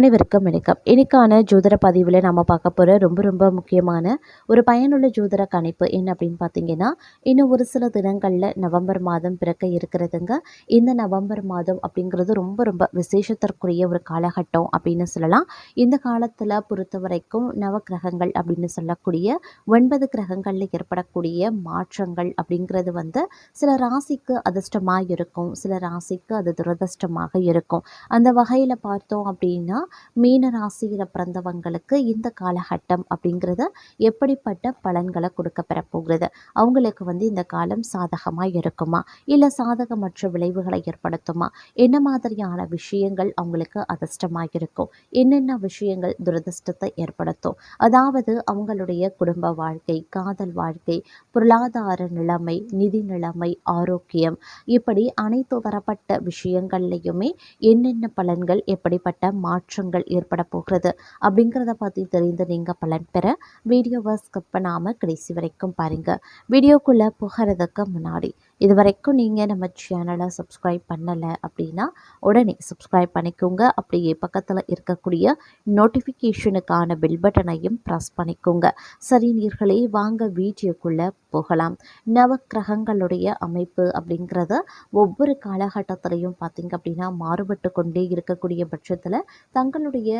அனைவருக்கும் வணக்கம். இன்னைக்கான ஜோதிட பதிவில் நம்ம பார்க்க போகிற ரொம்ப ரொம்ப முக்கியமான ஒரு பயனுள்ள ஜோதிட கணிப்பு என்ன அப்படின்னு பார்த்தீங்கன்னா இன்னும் ஒரு சில தினங்களில் நவம்பர் மாதம் பிறக்க இருக்கிறதுங்க. இந்த நவம்பர் மாதம் அப்படிங்கிறது ரொம்ப ரொம்ப விசேஷத்திற்குரிய ஒரு காலகட்டம் அப்படின்னு சொல்லலாம். இந்த காலத்தில் பொறுத்த வரைக்கும் நவ கிரகங்கள் அப்படின்னு சொல்லக்கூடிய ஒன்பது கிரகங்களில் ஏற்படக்கூடிய மாற்றங்கள் அப்படிங்கிறது வந்து சில ராசிக்கு அதிர்ஷ்டமாக இருக்கும் சில ராசிக்கு அது துரதிர்ஷ்டமாக இருக்கும். அந்த வகையில் பார்த்தோம் அப்படின்னா மீன ராசியில் பிறந்தவங்களுக்கு இந்த காலகட்டம் அப்படிங்கிறது எப்படிப்பட்ட பலன்களை கொடுக்க பெற போகிறது? அவங்களுக்கு வந்து இந்த காலம் சாதகமாக இருக்குமா? இல்லை சாதகமற்ற விளைவுகளை ஏற்படுத்துமா? என்ன மாதிரியான விஷயங்கள் அவங்களுக்கு அதிர்ஷ்டமாக இருக்கும் என்னென்ன விஷயங்கள் துரதிர்ஷ்டத்தை ஏற்படுத்தும்? அதாவது அவங்களுடைய குடும்ப வாழ்க்கை காதல் வாழ்க்கை பொருளாதார நிலைமை நிதி நிலைமை ஆரோக்கியம் இப்படி அனைத்து தரப்பட்ட விஷயங்கள்லையுமே என்னென்ன பலன்கள் எப்படிப்பட்ட மாற்றங்கள் ஏற்பட போகிறது. அப்படிங்கிறத பற்றி தெரிந்து நீங்கள் பலன் பெற வீடியோவை ஸ்கிப் பண்ணாமல் கடைசி வரைக்கும் பாருங்கள் வீடியோக்குள்ளே போகிறதுக்கு முன்னாடி இது வரைக்கும் நீங்கள் நம்ம சேனலை சப்ஸ்கிரைப் பண்ணலை அப்படின்னா உடனே சப்ஸ்கிரைப் பண்ணிக்கோங்க. அப்படியே பக்கத்தில் இருக்கக்கூடிய நோட்டிஃபிகேஷனுக்கான பில் பட்டனையும் ப்ரெஸ் பண்ணிக்கோங்க. சரி நீர்களே வாங்க வீடியோக்குள்ளே போகலாம். நவக்கிரகங்களுடைய அமைப்பு அப்படிங்கிறத ஒவ்வொரு காலகட்டத்திலையும் பார்த்திங்க அப்படின்னா மாறுபட்டு கொண்டே இருக்கக்கூடிய பட்சத்தில் தங்களுடைய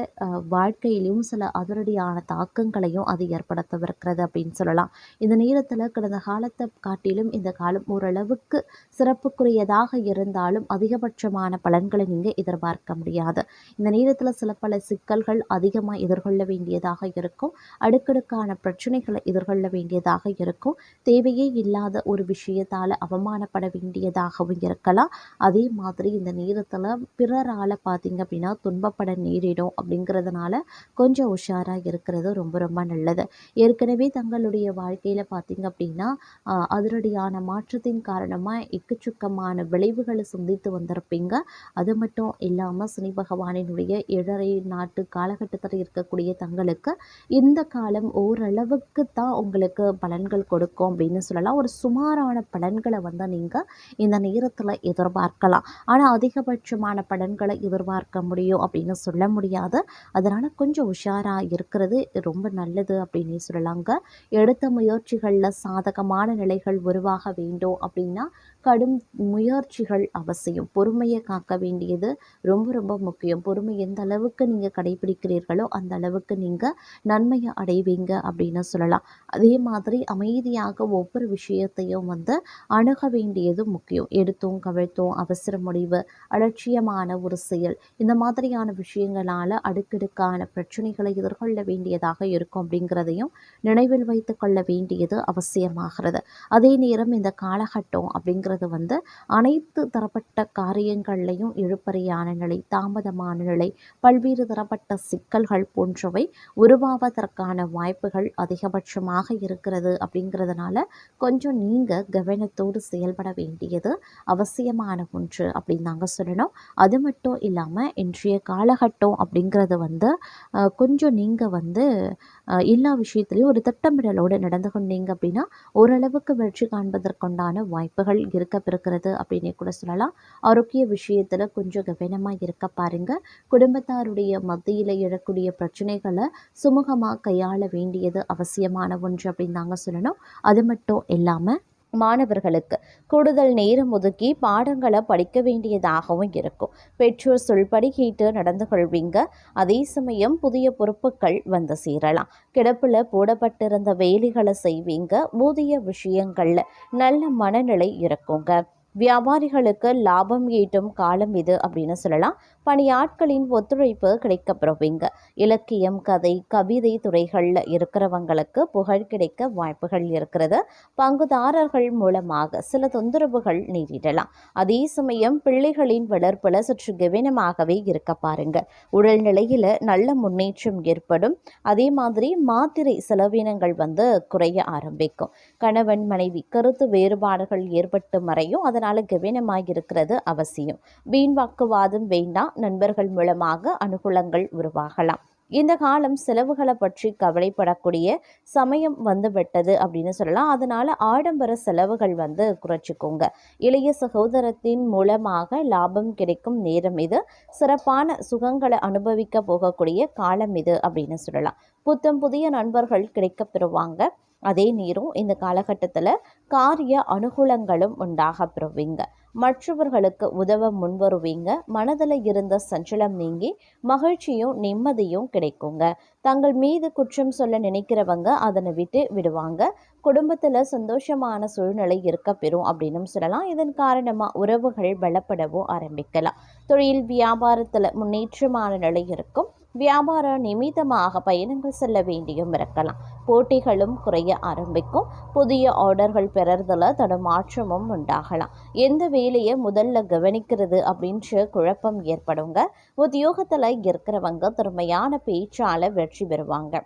வாழ்க்கையிலையும் சில அதிரடியான தாக்கங்களையும் அது ஏற்படுத்தவிருக்கிறது அப்படின்னு சொல்லலாம். இந்த நேரத்தில் கடந்த காலத்தை காட்டிலும் இந்த காலம் ஓரளவு அளவுக்கு சிறப்புக்குரியதாக இருந்தாலும் அதிகபட்சமான பலன்களை நீங்கள் எதிர்பார்க்க முடியாது. இந்த நேரத்தில் சில பல சிக்கல்கள் அதிகமாக எதிர்கொள்ள வேண்டியதாக இருக்கும். அடுக்கடுக்கான பிரச்சனைகளை எதிர்கொள்ள வேண்டியதாக இருக்கும். தேவையே இல்லாத ஒரு விஷயத்தால் அவமானப்பட வேண்டியதாகவும் இருக்கலாம். அதே மாதிரி இந்த நேரத்தில் பிறரால் பார்த்தீங்க அப்படின்னா துன்பப்பட நேரிடும் அப்படிங்கிறதுனால கொஞ்சம் உஷாராக இருக்கிறது ரொம்ப ரொம்ப நல்லது. ஏற்கனவே தங்களுடைய வாழ்க்கையில் பார்த்தீங்க அப்படின்னா அதிரடியான மாற்றத்தின் காரணமாக எக்கச்சக்கமான விளைவுகளை சந்தித்து வந்திருப்பீங்க. அது மட்டும் இல்லாமல் சனி பகவானினுடைய ஏழரை நாட்டு காலகட்டத்தில் இருக்கக்கூடிய தங்களுக்கு இந்த காலம் ஓரளவுக்கு தான் உங்களுக்கு பலன்கள் கொடுக்கும் அப்படின்னு சொல்லலாம். ஒரு சுமாரான பலன்களை வந்து நீங்கள் இந்த நேரத்தில் எதிர்பார்க்கலாம். ஆனால் அதிகபட்சமான பலன்களை எதிர்பார்க்க முடியும் அப்படின்னு சொல்ல முடியாது. அதனால் கொஞ்சம் உஷாராக இருக்கிறது ரொம்ப நல்லது அப்படின்னு சொல்லலாங்க. எடுத்த முயற்சிகளில் சாதகமான நிலைகள் உருவாக வேண்டும் அப்படின்னு அப்படின்னா கடும் முயற்சிகள் அவசியம். பொறுமையை காக்க வேண்டியது ரொம்ப ரொம்ப முக்கியம். பொறுமை எந்த அளவுக்கு நீங்கள் கடைபிடிக்கிறீர்களோ அந்த அளவுக்கு நீங்கள் நன்மையை அடைவீங்க அப்படின்னு சொல்லலாம். அதே மாதிரி அமைதியாக ஒவ்வொரு விஷயத்தையும் வந்து அணுக வேண்டியது முக்கியம். எடுத்தோம் கவிழ்த்தோம் அவசர முடிவு அலட்சியமான ஒரு செயல். இந்த மாதிரியான விஷயங்களால் அடுக்கடுக்கான பிரச்சனைகளை எதிர்கொள்ள வேண்டியதாக இருக்கும் அப்படிங்கிறதையும் நினைவில் வைத்து கொள்ள வேண்டியது அவசியமாகிறது. அதே நேரம் இந்த காலகட்டம் அப்படிங்கிறது வந்து அனைத்து தரப்பட்ட காரியங்கள்லையும் இழுப்பறையான நிலை தாமதமான நிலை பல்வேறு தரப்பட்ட சிக்கல்கள் போன்றவை உருவாவதற்கான வாய்ப்புகள் அதிகபட்சமாக இருக்கிறது அப்படிங்கிறதுனால கொஞ்சம் நீங்கள் கவனத்தோடு செயல்பட வேண்டியது அவசியமான ஒன்று அப்படின்னு தாங்க சொல்லணும். அது மட்டும் இல்லாமல் இன்றைய காலகட்டம் அப்படிங்கிறது வந்து கொஞ்சம் நீங்கள் வந்து எல்லா விஷயத்துலையும் ஒரு திட்டமிடலோடு நடந்து கொண்டீங்க அப்படின்னா ஓரளவுக்கு வெற்றி காண்பதற்குண்டான வாய்ப்புகள் இருக்க பிறக்கிறது அப்படின்னு கூட சொல்லலாம். ஆரோக்கிய விஷயத்தில் கொஞ்சம் கவனமாக இருக்க பாருங்க. குடும்பத்தாருடைய மத்தியில் எழக்கூடிய பிரச்சனைகளை சுமூகமாக கையாள வேண்டியது அவசியமான ஒன்று அப்படின்னு தாங்க சொல்லணும். அது மட்டும் இல்லாமல் மாணவர்களுக்கு கூடுதல் நேரம் ஒதுக்கி பாடங்களை படிக்க வேண்டியதாகவும் இருக்கும். பெற்றோர் சொல்படி கேட்டு நடந்து கொள்வீங்க. அதே சமயம் புதிய பொறுப்புகள் வந்து சேரலாம். கிடப்பில் போடப்பட்டிருந்த வேலைகளை செய்வீங்க. ஊதிய விஷயங்களில் நல்ல மனநிலை இருக்குங்க. வியாபாரிகளுக்கு லாபம் ஈட்டும் காலம் இது அப்படின்னு சொல்லலாம். பணியாட்களின் ஒத்துழைப்பு கிடைக்கப்பெறுவீங்க. இலக்கியம் கதை கவிதை துறைகளில் இருக்கிறவங்களுக்கு புகழ் கிடைக்க வாய்ப்புகள் இருக்கிறது. பங்குதாரர்கள் மூலமாக சில தொந்தரவுகள் நேரிடலாம் அதே சமயம் பிள்ளைகளின் வளர்ப்பில் சற்று கவனமாகவே இருக்க பாருங்க. உடல்நிலையில் நல்ல முன்னேற்றம் ஏற்படும். அதே மாதிரி மாத்திரை செலவினங்கள் வந்து குறைய ஆரம்பிக்கும். கணவன் மனைவி கருத்து வேறுபாடுகள் ஏற்பட்டு மறையும். அதனால் கவனமாக இருக்கிறது அவசியம். வீண் வாக்குவாதம் வேண்டாம் நண்பர்கள் மூலமாக அனுகூலங்கள் உருவாகலாம். இந்த காலம் செலவுகளை பற்றி கவலைப்படக்கூடிய சமயம் வந்து விட்டது அப்படின்னு சொல்லலாம். அதனால ஆடம்பர செலவுகள் வந்து குறைச்சிக்கோங்க. இளைய சகோதரத்தின் மூலமாக லாபம் கிடைக்கும் நேரம் இது. சிறப்பான சுகங்களை அனுபவிக்க போகக்கூடிய காலம் இது அப்படின்னு சொல்லலாம். புத்தம் புதிய நண்பர்கள் கிடைக்க பெறுவாங்க. அதே நேரம் இந்த காலகட்டத்தில் காரிய அனுகூலங்களும் உண்டாக பெறுவீங்க. மற்றவர்களுக்கு உதவ முன்வருவீங்க. மனதில் இருந்த சஞ்சலம் நீங்கி மகிழ்ச்சியும் நிம்மதியும் கிடைக்குங்க. தங்கள் மீது குற்றம் சொல்ல நினைக்கிறவங்க அதனை விட்டு விடுவாங்க. குடும்பத்தில் சந்தோஷமான சூழ்நிலை இருக்க பெறும் அப்படின்னு சொல்லலாம். இதன் காரணமாக உறவுகள் பலப்படவும் ஆரம்பிக்கலாம். தொழில் வியாபாரத்தில் முன்னேற்றமான நிலை இருக்கும். வியாபார நிமித்தமாக பயணங்கள் செல்ல வேண்டியும் இருக்கலாம். போட்டிகளும் குறைய ஆரம்பிக்கும். புதிய ஆர்டர்கள் பெறறதுல தடுமாற்றமும் உண்டாகலாம். எந்த வேலையை முதல்ல கவனிக்கிறது அப்படின்ற குழப்பம் ஏற்படுங்க. உத்தியோகத்தில் இருக்கிறவங்க திறமையான பேச்சால் வெற்றி பெறுவாங்க.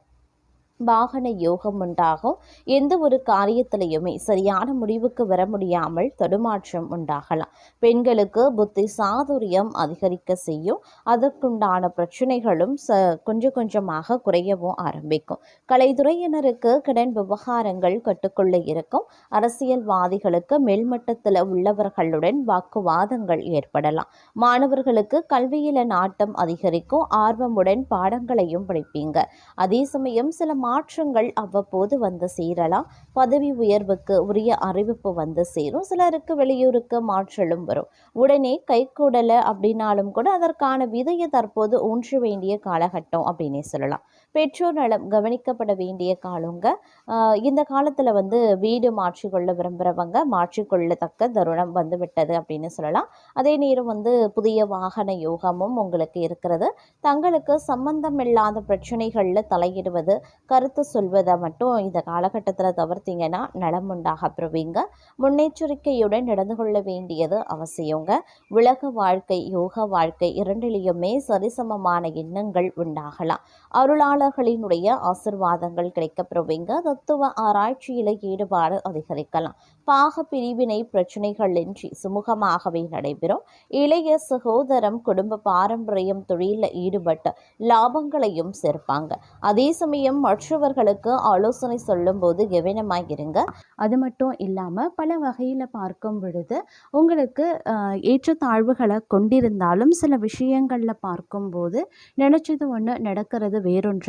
வாகன யோகம் உண்டாகும். எந்த ஒரு காரியத்திலையுமே சரியான முடிவுக்கு வர முடியாமல் தடுமாற்றம் உண்டாகலாம். பெண்களுக்கு புத்தி சாதுரியம் அதிகரிக்க செய்யும். அதற்குண்டான பிரச்சனைகளும் ச கொஞ்சம் கொஞ்சமாக குறையவும் ஆரம்பிக்கும். கலைத்துறையினருக்கு கடன் விவகாரங்கள் கட்டுக்குள்ள இருக்கும். அரசியல்வாதிகளுக்கு மேல்மட்டத்தில் உள்ளவர்களுடன் வாக்குவாதங்கள் ஏற்படலாம். மாணவர்களுக்கு கல்வியில நாட்டம் அதிகரிக்கும். ஆர்வமுடன் பாடங்களையும் படிப்பீங்க. அதே சமயம் சில மாற்றங்கள் அவ்வப்போது வந்து சேரலாம். பதவி உயர்வுக்கு உரிய அறிவிப்பு வந்து சேரும். சிலருக்கு வெளியூருக்கு மாற்றலும் வரும். உடனே கைகூடலை அப்படின்னாலும் கூட அதற்கான விதையை தற்போது ஊன்ற வேண்டிய காலகட்டம் அப்படின்னே சொல்லலாம். பெற்றோர் நலம் கவனிக்கப்பட வேண்டிய காலங்க. இந்த காலத்தில் வந்து வீடு மாற்றிக்கொள்ள விரும்புகிறவங்க மாற்றிக்கொள்ளத்தக்க தருணம் வந்துவிட்டது அப்படின்னு சொல்லலாம். அதே நேரம் வந்து புதிய வாகன யோகமும் உங்களுக்கு இருக்கிறது. தங்களுக்கு சம்பந்தம் இல்லாத பிரச்சனைகளில் தலையிடுவது கருத்து சொல்வதை மட்டும் இந்த காலகட்டத்தில் தவிர்த்தீங்கன்னா நலம் உண்டாக பெறுவீங்க முன்னெச்சரிக்கையுடன் நடந்து கொள்ள வேண்டியது அவசியங்க. உலக வாழ்க்கை யோக வாழ்க்கை இரண்டிலையுமே சரிசமமான எண்ணங்கள் உண்டாகலாம். அருளாளர்களினுடைய ஆசிர்வாதங்கள் கிடைக்கப்பெறுவீங்க. தத்துவ ஆராய்ச்சியில் ஈடுபாடு அதிகரிக்கலாம். பாக பிரிவினை பிரச்சனைகளின்றி சுமூகமாகவே நடைபெறும். இளைய சகோதரம் குடும்ப பாரம்பரியம் தொழிலில் ஈடுபட்டு லாபங்களையும் சேர்ப்பாங்க. அதே சமயம் மற்றவர்களுக்கு ஆலோசனை சொல்லும்போது கவனமாக இருங்க. அது மட்டும் இல்லாமல் பல வகையில் பார்க்கும் பொழுது உங்களுக்கு ஏற்றத்தாழ்வுகளை கொண்டிருந்தாலும் சில விஷயங்களில் பார்க்கும்போது நினச்சது ஒன்று நடக்கிறது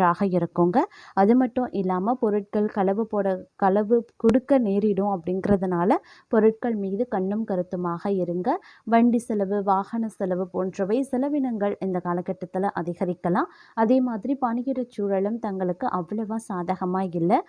வேறொன்றாக இருக்குங்க. அது மட்டும் இல்லாமல் பொருட்கள் களவு போட களவு கொடுக்க நேரிடும் அப்படிங்கிறதுனால பொருட்கள் மீது கண்ணும் கருத்துமாக இருங்க. வண்டி செலவு வாகன செலவு போன்றவை செலவினங்கள் இந்த காலகட்டத்தில் அதிகரிக்கலாம். அதே மாதிரி பணியிடச் சூழலும் தங்களுக்கு அவ்வளவா சாதகமாக இல்லை.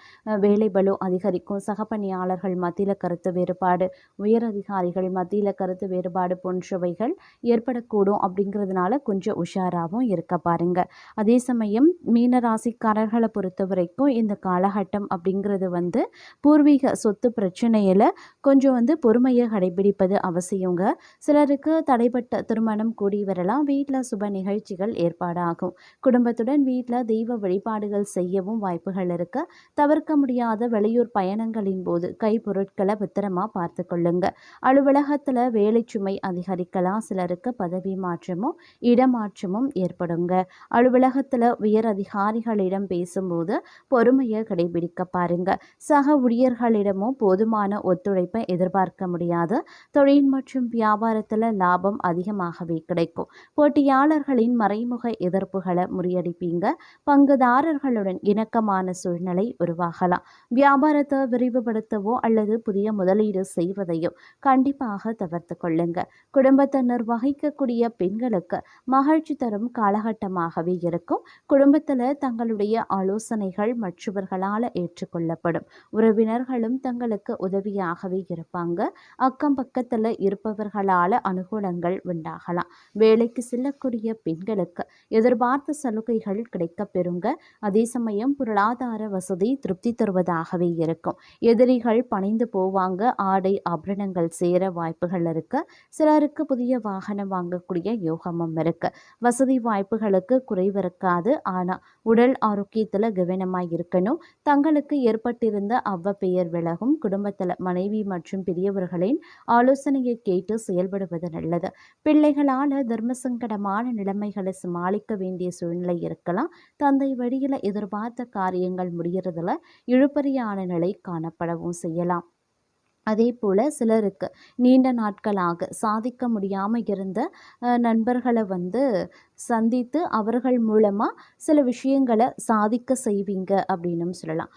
வேலை பலு அதிகரிக்கும். சக பணியாளர்கள் மத்தியில் கருத்து வேறுபாடு உயர் அதிகாரிகள் மத்தியில் கருத்து வேறுபாடு போன்றவைகள் ஏற்படக்கூடும் அப்படிங்கிறதுனால கொஞ்சம் உஷாராகவும் இருக்க பாருங்க. அதே சமயம் மீனர் ராசிக்காரர்களை பொறுத்த வரைக்கும் இந்த காலகட்டம் அப்படிங்கிறது வந்து பூர்வீக சொத்து பிரச்சனையில் கொஞ்சம் வந்து பொறுமையை கடைபிடிப்பது அவசியங்க. சிலருக்கு தடைப்பட்ட திருமணம் கூடி வரலாம். வீட்டில் சுப நிகழ்ச்சிகள் ஏற்பாடாகும். குடும்பத்துடன் வீட்டில் தெய்வ வழிபாடுகள் செய்யவும் வாய்ப்புகள் இருக்க. தவிர்க்க முடியாத வெளியூர் பயணங்களின் போது கைப்பொருட்களை பத்திரமா பார்த்து கொள்ளுங்க. அலுவலகத்தில் வேலை சுமை அதிகரிக்கலாம். சிலருக்கு பதவி மாற்றமும் இடமாற்றமும் ஏற்படுங்க. அலுவலகத்தில் உயர் அதிகாரிகளிடம் பேசும்போது பொறுமையை கடைபிடிக்க பாருங்க. சக ஊழியர்களிடமும் போதுமான ஒத்துழைப்பை எதிர்பார்க்க முடியாது. தொழில் மற்றும் வியாபாரத்தில் லாபம் அதிகமாகவே கிடைக்கும். போட்டியாளர்களின் மறைமுக எதிர்ப்புகளை முறியடிப்பீங்க. பங்குதாரர்களுடன் இணக்கமான சூழ்நிலை உருவாகலாம். வியாபாரத்தை விரிவுபடுத்தவோ அல்லது புதிய முதலீடு செய்வதையோ கண்டிப்பாக தவிர்த்து கொள்ளுங்க. குடும்பத்தை நிர்வகிக்கக்கூடிய பெண்களுக்கு மகிழ்ச்சி தரும் காலகட்டமாகவே இருக்கும். குடும்பத்தில் தங்களுடைய ஆலோசனைகள் மற்றவர்களால் ஏற்றுக்கொள்ளப்படும். உறவினர்களும் தங்களுக்கு உதவியாகவே இருப்பாங்க. அக்கம் பக்கத்தில் இருப்பவர்களால் அனுகூலங்கள் உண்டாகலாம். வேலைக்கு செல்லக்கூடிய பெண்களுக்கு எதிர்பார்த்த சலுகைகள் கிடைக்க பெறுங்க. அதே சமயம் பொருளாதார வசதி திருப்தி தருவதாகவே இருக்கும். எதிரிகள் பணிந்து போவாங்க. ஆடை ஆபரணங்கள் சேர வாய்ப்புகள் இருக்கு. சிலருக்கு புதிய வாகனம் வாங்கக்கூடிய யோகமும் இருக்கு. வசதி வாய்ப்புகளுக்கு குறைவிருக்காது ஆனால் உடல் ஆரோக்கியத்தில் கவனமாக இருக்கணும். தங்களுக்கு ஏற்பட்டிருந்த அவ்வ பெயர் விலகும் குடும்பத்தில் மனைவி மற்றும் பெரியவர்களின் ஆலோசனையை கேட்டு செயல்படுவது நல்லது. பிள்ளைகளால் தர்மசங்கடமான நிலைமைகளை சமாளிக்க வேண்டிய சூழ்நிலை இருக்கலாம். தந்தை வழியில் எதிர்பார்த்த காரியங்கள் முடிகிறதுல இழுபறியான நிலை காணப்படவும் செய்யலாம். அதே போல் சிலருக்கு நீண்ட நாட்களாக சாதிக்க முடியாமல் இருந்த அஹ், நண்பர்களை வந்து சந்தித்து அவர்கள் மூலமாக சில விஷயங்களை சாதிக்க செய்வீங்க அப்படின்னும் சொல்லலாம்.